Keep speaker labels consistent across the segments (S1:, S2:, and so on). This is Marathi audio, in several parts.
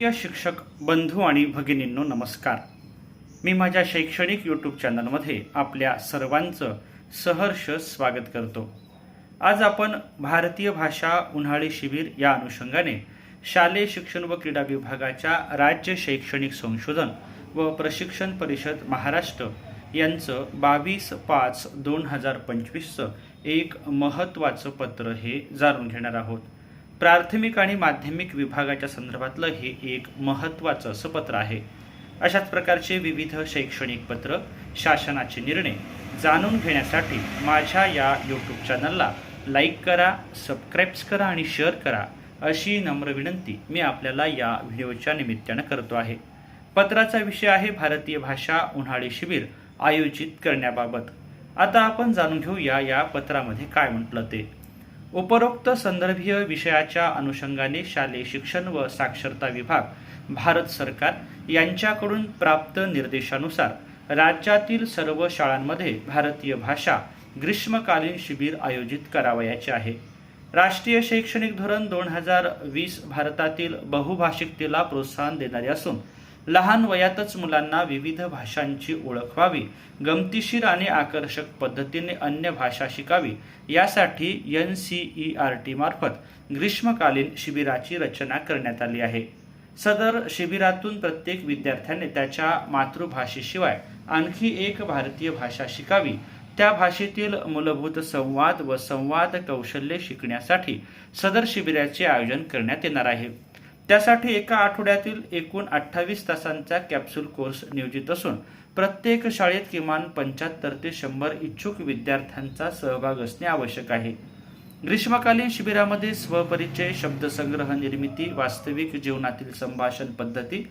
S1: प्रिय शिक्षक बंधू आणि भगिनींनो नमस्कार. मी माझ्या शैक्षणिक यूट्यूब चॅनलमध्ये आपल्या सर्वांचं सहर्ष स्वागत करतो. आज आपण भारतीय भाषा उन्हाळी शिबिर या अनुषंगाने शालेय शिक्षण व क्रीडा विभागाच्या राज्य शैक्षणिक संशोधन व प्रशिक्षण परिषद महाराष्ट्र यांचं बावीस पाच दोन हजार पंचवीसचं एक महत्त्वाचं पत्र हे जाणून घेणार आहोत. प्राथमिक आणि माध्यमिक विभागाच्या संदर्भातलं हे एक महत्त्वाचं असं पत्र आहे. अशाच प्रकारचे विविध शैक्षणिक पत्र शासनाचे निर्णय जाणून घेण्यासाठी माझ्या या यूट्यूब चॅनलला लाईक करा सबस्क्राईब्स करा आणि शेअर करा अशी नम्र विनंती मी आपल्याला या व्हिडिओच्या निमित्तानं करतो आहे. पत्राचा विषय आहे भारतीय भाषा उन्हाळी शिबिर आयोजित करण्याबाबत. आता आपण जाणून घेऊया या पत्रामध्ये काय म्हटलं ते. उपरोक्त संदर्भीय विषयाच्या अनुषंगाने शालेय शिक्षण व साक्षरता विभाग भारत सरकार यांच्याकडून प्राप्त निर्देशानुसार राज्यातील सर्व शाळांमध्ये भारतीय भाषा ग्रीष्मकालीन शिबिर आयोजित करावयाचे आहे. राष्ट्रीय शैक्षणिक धोरण दोन हजार वीस भारतातील बहुभाषिकतेला प्रोत्साहन देणारे असून लहान वयातच मुलांना विविध भाषांची ओळख व्हावी. गमतीशीर आणि आकर्षक पद्धतीने अन्य भाषा शिकावी. यासाठी N C E R T मार्फत ग्रीष्मकालीन शिबिराची रचना करण्यात आली आहे. सदर शिबिरातून प्रत्येक विद्यार्थ्याने त्याच्या मातृभाषेशिवाय आणखी एक भारतीय भाषा शिकावी. त्या भाषेतील मूलभूत संवाद व संवाद कौशल्य शिकण्यासाठी सदर शिबिराचे आयोजन करण्यात येणार आहे. त्यासाठी एका आठवड्यातील एकूण अठ्ठावीस तासांचा कॅप्सूल कोर्स नियोजित असून प्रत्येक शाळेत किमान पंच्याहत्तर ते शंभर इच्छुक विद्यार्थ्यांचा सहभाग असणे आवश्यक आहे. ग्रीष्मकालीन शिबिरामध्ये स्वपरिचय शब्दसंग्रह निर्मिती वास्तविक जीवनातील संभाषण पद्धती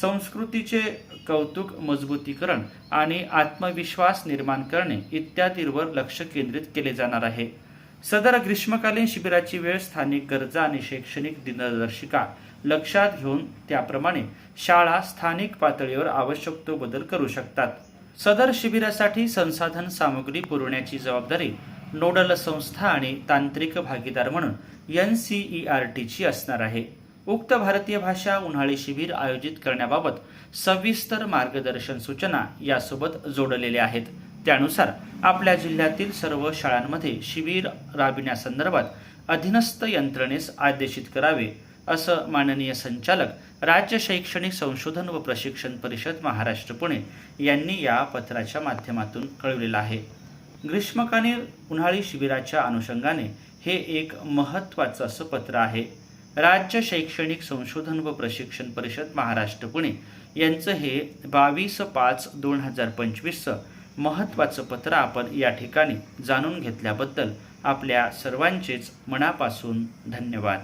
S1: संस्कृतीचे कौतुक मजबूतीकरण आणि आत्मविश्वास निर्माण करणे इत्यादींवर लक्ष केंद्रित केले जाणार आहे. सदर ग्रीष्मकालीन शिबिराची वेळ स्थानिक गरजा आणि शैक्षणिक दिनदर्शिका लक्षात घेऊन त्याप्रमाणे शाळा स्थानिक पातळीवर आवश्यक तो बदल करू शकतात. सदर शिबिरासाठी संसाधन सामग्री पुरवण्याची जबाबदारी नोडल संस्था आणि तांत्रिक भागीदार म्हणून एन सी ई आर टीची असणार आहे. उक्त भारतीय भाषा उन्हाळी शिबिर आयोजित करण्याबाबत सविस्तर मार्गदर्शन सूचना यासोबत जोडलेल्या आहेत. त्यानुसार आपल्या जिल्ह्यातील सर्व शाळांमध्ये शिबिर राबविण्यासंदर्भात अधीनस्थ यंत्रणेस आदेशित करावे असं माननीय संचालक राज्य शैक्षणिक संशोधन व प्रशिक्षण परिषद महाराष्ट्र पुणे यांनी या पत्राच्या माध्यमातून कळविलेलं आहे. ग्रीष्मकालीन उन्हाळी शिबिराच्या अनुषंगाने हे एक महत्त्वाचं असं पत्र आहे. राज्य शैक्षणिक संशोधन व प्रशिक्षण परिषद महाराष्ट्र पुणे यांचं हे बावीस पाच दोन हजार पंचवीसचं महत्त्वाचं पत्र आपण या ठिकाणी जाणून घेतल्याबद्दल आपल्या सर्वांचेच मनापासून धन्यवाद.